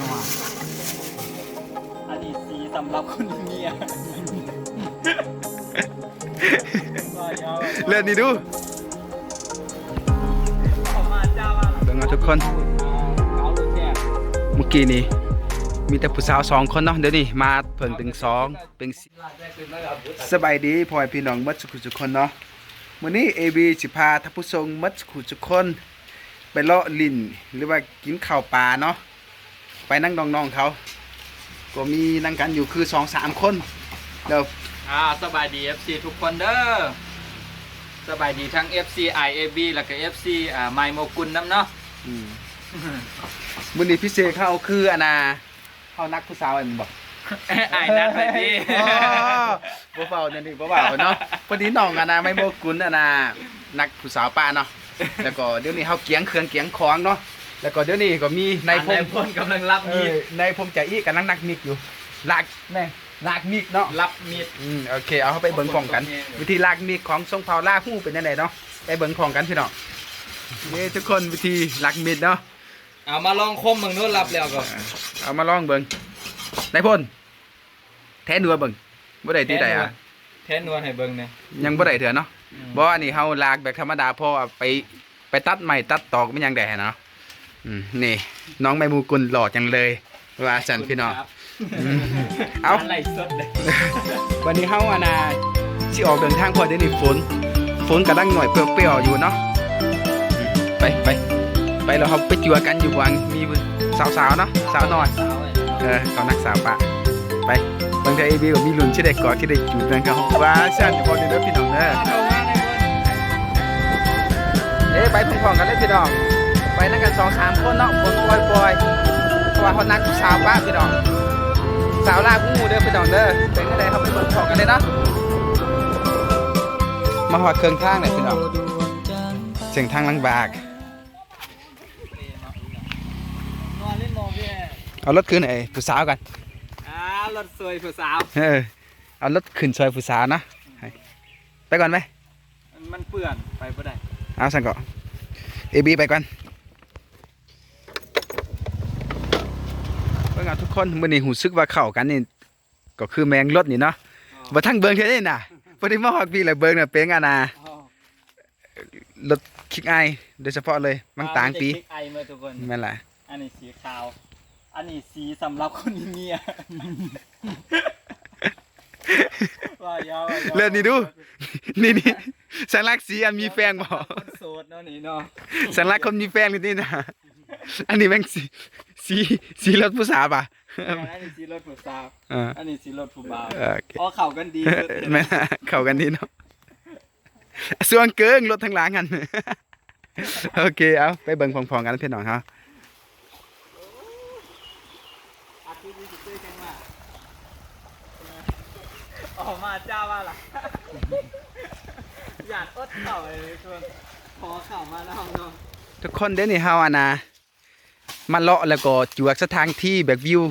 นัวอันนี้สีสำหรับคนเมียว่ายาวเล่นนี่ดูออกมาจ้าว่าเบิ่งเอาทุกคนเกาลูกแก้วเมื่อกี้นี้มีแต่ผู้สาวสองคนเนาะเดี๋ยวนี้มาเพิ่งเป็นสองเป็นสี่สบายดีพ่อแม่พี่น้องหมัดสุขุทุกคนเนาะมื้อนี้ AB สิพาท่านผู้ชมหมัดสุขุทุกคน ไปเลาะลิ้นหรือว่ากินข้าวปลาเนาะไปนั่งน้องๆเขา ก็มีนั่งกันอยู่คือสองสามคนแล้วอ่าสบายดี FC ทุกคนเด้อสบายดีทั้ง FC IAB แล้วก็ FC อ่าไมโมกุลน้ำเนาะอืมมื้อนี้พิเศษเขาเอาคืออันน่ะเขานักผู้สาวอันบอก ไอ้นัดไปดิอ๋อบ่เบาเนี่ยนี่บ่เบาเนาะพอดีน้องอะนะไม่โมกุลอะนะนักผู้สาวป้าเนาะ แล้วก็เดี๋ยวนี้เฮาเกียงเครื่องเกียงของเนาะแล้วก็เดี๋ยวนี้ก็มีในนายพพงลพลกำลังรับเอมีดอในพงใจอีกำลังนักมิกอยู่ลากแม่ลากมิกเนาะรับมีด อืมโอเคเอาเข้าไปเบิ่งของกัน วิธีลากมิกของทรงเผาลากฮู้เป็นจังไดเนาะไปเบิ่งของกันพี่น้องนี่ทุกคนวิธีลากมิดเนาะเอามาลองคมมึงนู้นรับแล้วก็เอามาลองเบิ่งนายพลแท้นัวเบิ่งบ่ได้ที่ใดอะแทนนวลให้เบิ่งเนี่ยยังบ่ได้เถื่อเนาะ บ่อันนี้เฮาลากแบบธรรมดาเพราะว่าไปไปตัดไม้ตัดตอกมันยังได้เนาะอืมนี่ น้องใบมูกุลหล่อจังเลย ว่าสันพี่น้องอืมเอาอะไรสดเลยวันนี้เฮาอะนะสิออกเดินทางพอได้นี่ฝนฝนกำลังหน่อยเปรี้ยวๆอยู่เนาะอืมไปไปไปแล้วเฮาไปจัวกันอยู่วังมีสาวๆเนาะสาวน้อยสาวไอ้เออเขานักสาวปะไปบางที AB ก็มีลุ้นที่ได้กอดที่ได้จูบนะครับว่าซั่นพอดีเด้อพี่น้องเด้อเอามาในคน เอ้ยไปพร้อมๆกันเลยพี่น้อง ไปนั่งกันสองสามคนเนาะฝนปล่อยปล่อยๆเพราะว่าเขานัดสาวป้าพี่น้อง สาวลากงูเด้อพี่น้องเด้อเป็นก็ได้เขาไปเบิ่งของกันเลยเนาะ มาหอดเครื่องทางเลยพี่น้องเสียงทางลังบากนอนเล่นโมพี่เอารถขึ้นไอ้ผู้สาวกันอ่ารถสวยผู้สาว เออ เอารถขึ้นซอยผู้สาวนะให้ไปก่อนไหม มันเปื่อนไปบ่ได้ เอาสั่งก่อนเอบีไปก่อนเบิ่งเอาทุกคนมื้อนี้หูซึกว่าเข้ากันนี่ก็คือแมงรถนี่เนาะบ่ทั้งเบิ่งเท่านี้น่ะพอดีมาฮอกพี่แล้วเบิ่งน่ะเป็นอะนะรถคิกอายโดยเฉพาะเลยมังตางปีเอไอมาทุกคนแม่นล่ะอันนี้สีขาว อันนี้สีสำหรับคนมีเมียว่ายาวว่ายาวเล่นนี่ดู นี่นี่ สัญลักษณ์สีอันมีแฟนบ่คนโสดเนาะนี่เนาะสัญลักษณ์คนมีแฟนนี่นี่นะอันนี้แม่งสีสีสีรถผู้สาวป่ะอันนี้สีรถผู้สาวเอออันนี้สีรถผู้บ่าวโอเคอ๋อเข้ากันดีแม่นล่ะเข้ากันดีเนาะส่วนเกิงรถทั้งหลังกันโอเคเอาไปเบิ่งพร้อมๆกันพี่น้องครับอาทิตย์นี้สิเจอกันมาออกมาจ้าว่าล่ะ อยากอดเข่าเลยชวนขอเข่ามาแล้วเนาะทุกคนเดี๋ยวนี้เฮาอะนะมาเลาะแล้วก็จวกสถานที่แบบวิว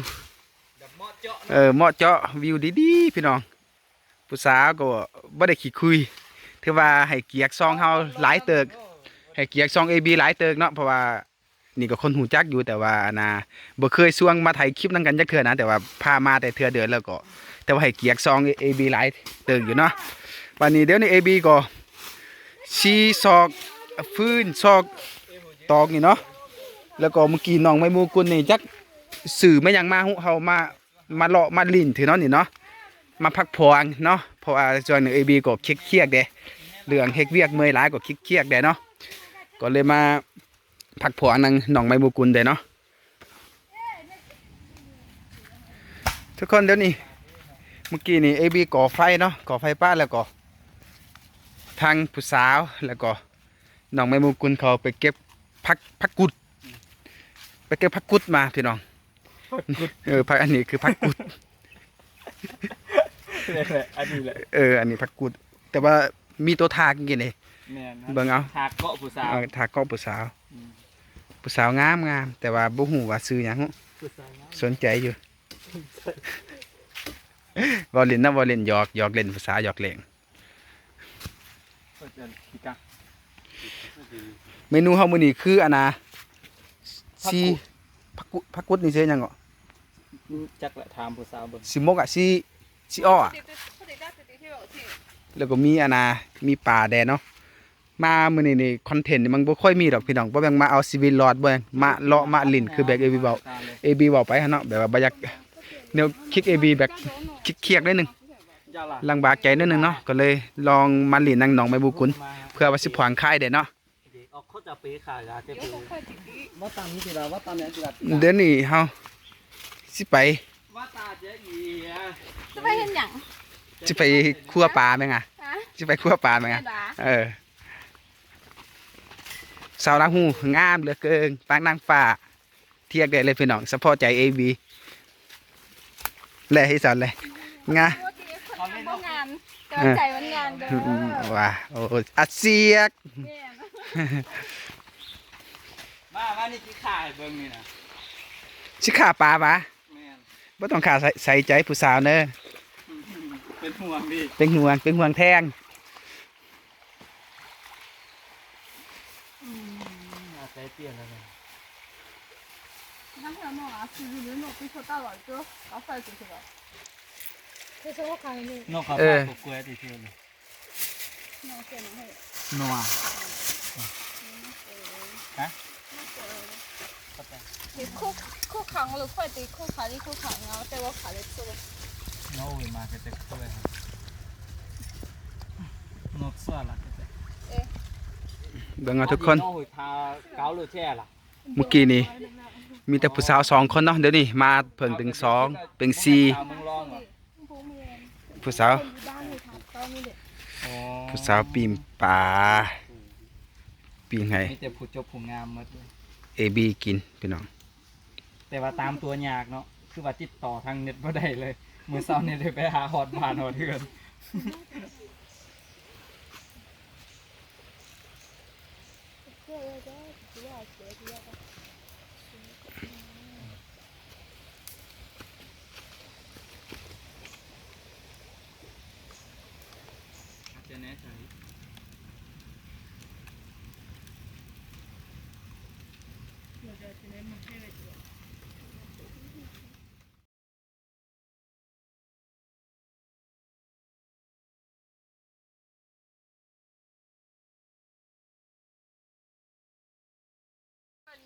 แบบเหมาะเจาะเออเหมาะเจาะวิวดีๆพี่น้องผู้สาวก็บ่ได้ขี้คุยถือว่าให้เกียรติซองเฮาหลายเติกให้เกียรติซอง AB หลายเติกเนาะเพราะว่านี่ก็คนหูจักอยู่แต่ว่านะบ่เคยส่วงมาถ่ายคลิปนํกันจักเทื่อนะแต่ว่าพามาแต่เทื่อเดือนแล้วก็ แต่ว่าให้เกียรติซอง AB หลายเติกอยู่เนาะวันนี้เดี๋ยวนี้ AB ก็ ชีซอกฟื้นซอกตอกนี่เนาะแล้วก็เมื่อกี้น้องไม้มูกุลนี่จักสื่อไม่ยังมาหุเฮามามาเลาะมาลิ่นถือเนาะนี่เนาะมาพักผอนเนาะเพราะว่าส่วนหนึ่งเอบีก็เครียดเด้เรื่องเฮ็ดเวียกเมื่อยหลายก็เครียดเด้เนาะก็เลยมาพักผอนนังหนองไม้บุกุลเด้เนาะทุกคนเดี๋ยวนี้เมื่อกี้นี่เอบีก่อไฟเนาะก่อไฟป้าแล้วก็ ทางผู้สาวแล้วก็หนองไม้บุกุลเขาไปเก็บพักพักกุด ไปเก็บพักกุดมาพี่น้องเออผักอันนี้คือผักกุดนี่แหละอันนี้แหละเอออันนี้ผักกุด แต่ว่ามีตัวทากกินเลยแม่นเบิ่งเอาฉากเกาะผู้สาวเอาทากก็ผู้สาวอืมผู้สาวงามงามแต่ว่าบ่ฮู้ว่าซื้อหยังผู้สาวนะสนใจอยู่บ่เล่นนะบ่เล่นหยอกหยอกเล่นภาษาหยอกเล่น เปิดเดือนพี่กังเมนูเฮามื้อนี้คืออันน่ะซีพักกุพักกุดนี่เสียหยังก็จักละถามผู้สาวเบิ่งสิมกอะซีซีอ้ออะแล้วก็มีอันนามีป่าแดนเนาะมามื้อนี้นี่คอนเทนต์นี่มันบ่ค่อยมีดอกพี่น้องบ่แม่งมาเอาชีวิตรอดบ่แม่งมาเลาะมาลิ้นคือแบบ AB เว้า AB เว้าไปหั่นเนาะแบบว่าบ่อยากแนวคิก AB แบบเคียกๆนิดนึงยา ล่ะลังบากใจนิดนึงเนาะก็เลยลองมาลิ้นนางหนองใบบุกุลมาเพื่อว่าสิผ่อนคลายได้เนาะเอาเขาจะปีขายาเจ็บปีว่าตามนี้สิเราว่าตามนี้สิเราเดี๋ยวนี้เฮาสิไปว่าตาเจ๊อีอะจะไปเห็นหยังสิไปคั่วปลาแม่งอะฮะสิไปคั่วปลาแม่งแม่อะดาเออสาวลาหูงามเหลือเกินปางนางฟ้าเทียกได้เลยพี่น้องสะพอใจ AB แลให้สอนเลยงาปกติคนทำ บ่งานกำลังใจมันงานเด้ อืม อ ว่าโอ้อัดเสียก แม่น มามานี่กี่ขายเบิ่งนี่นะ สิขาปลาปะ แม่น บ่ต้องขาใส่ใส่ใจผู้สาวเด้อ เป็นห่วงดิ เป็นห่วงเป็นห่วงแทง อาใจเปลี่ยนแล้วเนี่ย 那还有弄啊，是不是弄被说大了就搞坏就去了？ คืออรนี่นอกขาปลาปลูกกล้วยติเทียวเลยนอกเสียงให้นัวฮะคู่คู่ขังหรือค่อยตีคู่ขาที่คู่ขังเงาแต่ว่าขาเล็กสุดโน้ยมาเก็ตกล้วยนกเสื้นละเบิ่งเอาทุกคนเมื่อกี้นี่มีแต่ผู้สาวสองคนเนาะเดี๋ยวนี้มาเพิ่งถึงสองเป็นสี่ ผู้สาวผู้สาวปีนป่าปีนไงจะผู้จบผู้งามหมดเลยเอบีกินพี่น้องแต่ว่าตามตัวยากเนาะคือว่าติดต่อทางเน็ตไม่ได้เลย มือเช้าเนี่ยเด้ไปหาหอดบ้านหอดเฮือน จะแน่ใจ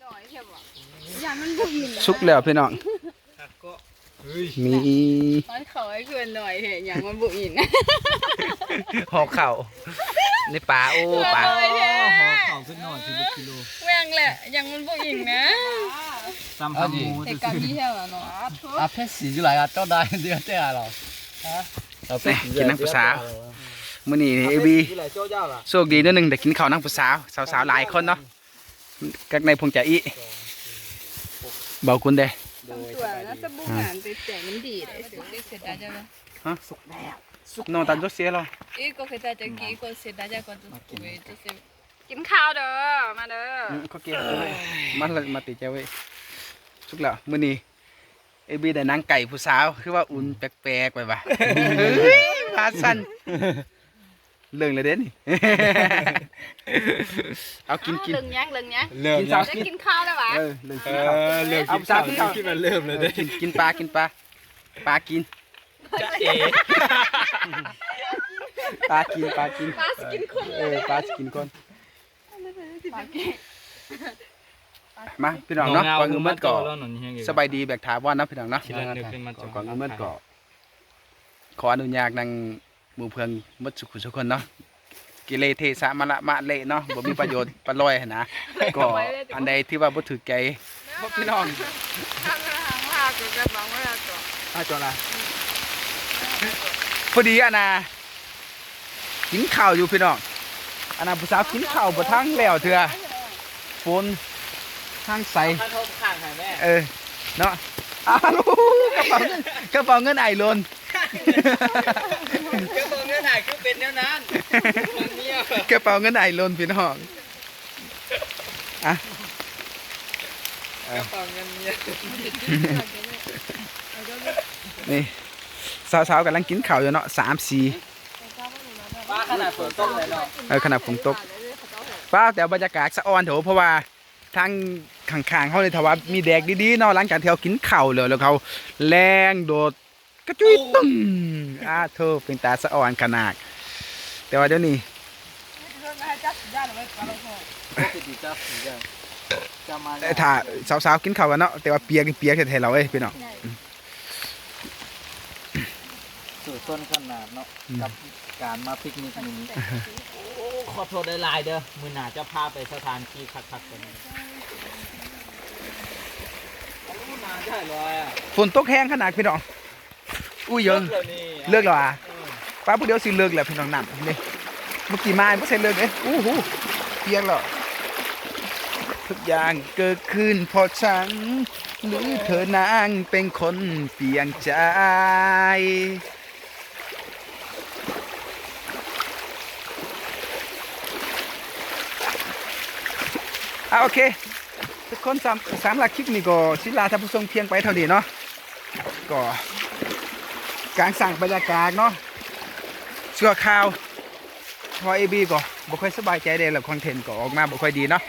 หน่อยใช่ปะอย่ามันบุญสุกแล้วพี่น้อง มีมันเขาให้เกินหน่อยเหตุอย่างมันบุญหอกเข่าในป่าโอ้ป่าหน่อยแท้หอเข่าขึ้นนอนสิบกิโลแม่งแหละอย่างมันบุญนะซ้ำหาหมูเหจะตุการณ์ซื้อที่เท่าไหร่เนาะอาเพชรสีจุฬาก็ได้เดือนเท่าเราเอาเพชรสีมื้อนี้เอบีจุฬาโจ้เจ้าล่ะโชคดีนิดนึงได้กินข้าวนั่งผู้สาวสาวๆหลายคนเนาะกักในพงจะอีเบาคุณเด้ โดยส่วนน่าจะบุญงานไปแจกมันดีเลยสุดที่เสร็จได้จ้ะไหมฮะสุกแล้วสุกนอนตันจุเสียแล้วอีกก็คือจะกี่ก็เสร็จได้จ้ะก็จะคุยจะเสร็จกินข้าวเด้อ มาเด้ออืมเขาเกี่ยวเลยมันเลยมาติดใจไว้สุกแล้วมื้อนี้เอบีได้นางไก่ผู้สาวคือว่าอุ่นแปลกๆไปว่ะพาสั้น เรื่องเลยเด้นี่ เอากินกินเลิงยังเลิงยังเริ่มกินสาวได้กินข้าวแล้ววะเออเรื่องเอกินข้าว อเริ่มเอาสาวกินข้าวที่มันเริ่มเลยเด้กินกินปลากินปลาปลากินจะเอ๋ปลากินปลากินปลาสกินคนเออปลาสกินก่อนมาพี่น้องเนาะก่อนอื่นเมื่อก่อนสบายดีแบกถาวรนะพี่น้องเนาะคิดแล้วนึกขึ้นมาจก่อนอื่นเมื่อก่อนขออนุญาตนางห มูเพื่อนหมดสุขุทุคนเนาะกิเลเทสะมะละมะเละเนาะบ่มีประโยชน์ปลาลอยนะก็อันใดที่ว่าบ่ถูกใจพี่น้องข้างล่างลากก็จะบังว่าตัวอาจอละพอดีอะนะกินข้าวอยู่พี่น้องอันนะผู้สาวกินข้าวบ่ทั้งแล้วเถื่อฝนทางใส่เออเนาะอ้าวกระเป๋าเงินกระเป๋าเงินไอโลน เป็นแนวนั้นมันเนี้ยกระเป๋าเงินไอโลนพี่น้องอะกระเป๋าเงินเนี้ยนี่สาวๆกำลังกินข้าวอยู่เนาะสามสี่ป้าขนาดฝนตกเลยเนาะเออขนาดฝนตกป้าแต่บรรยากาศสะออนเถอะเพราะว่าทางข้างๆเขาเลยถ้าว่ามีแดกดีๆเนาะหลังจากที่เขากินข้าวแล้วแล้วเขาแรงโดดกระจุยตึ้งอ่าเธอเป็นตาสะอ่อนขนาด แต่ว่าเดี๋ยวนี้ปกติจะสีจะจะมาแต่ถ้าสาวๆกินข้าวกันเนาะแต่ว่าเปียกนี่เปียกแท้ๆเราเอ้ยพี่น้องสูตรต้นขนาดเนาะอืมกับการมาปิกนิกนี้ขอโทษได้หลายๆเด้อมือหนาจะพาไปสถานที่คักๆกันนี้นานได้เลยอะฝนตกแห้งขนาดพี่น้องอุ้ยเยิงเลิกนี่เลิกแล้วอะ ป้าพวกเดียวสิเลิกแหล้วพี่น้องนำนี่เมื่อกี้มาไม่ใช่เลิกเอ้ยอู้หูเปียกแล้วทุกอย่างเกิดขึ้นเพราะฉันหรือเธอนางเป็นคนเปลี่ยนใจอะโอเค ทุกคนสามสามหลักคลิปนี้ก็ศิลาท่านผู้ชมเพียงไปเท่านี้เนาะก็การสั่งบรรยากาศเนาะ ชั่วข่าวพอเอบีก็บ่ค่อยสบายใจเลยแล้วคอนเทนต์ก็ออกมาบ่ค่อยดีเนาะ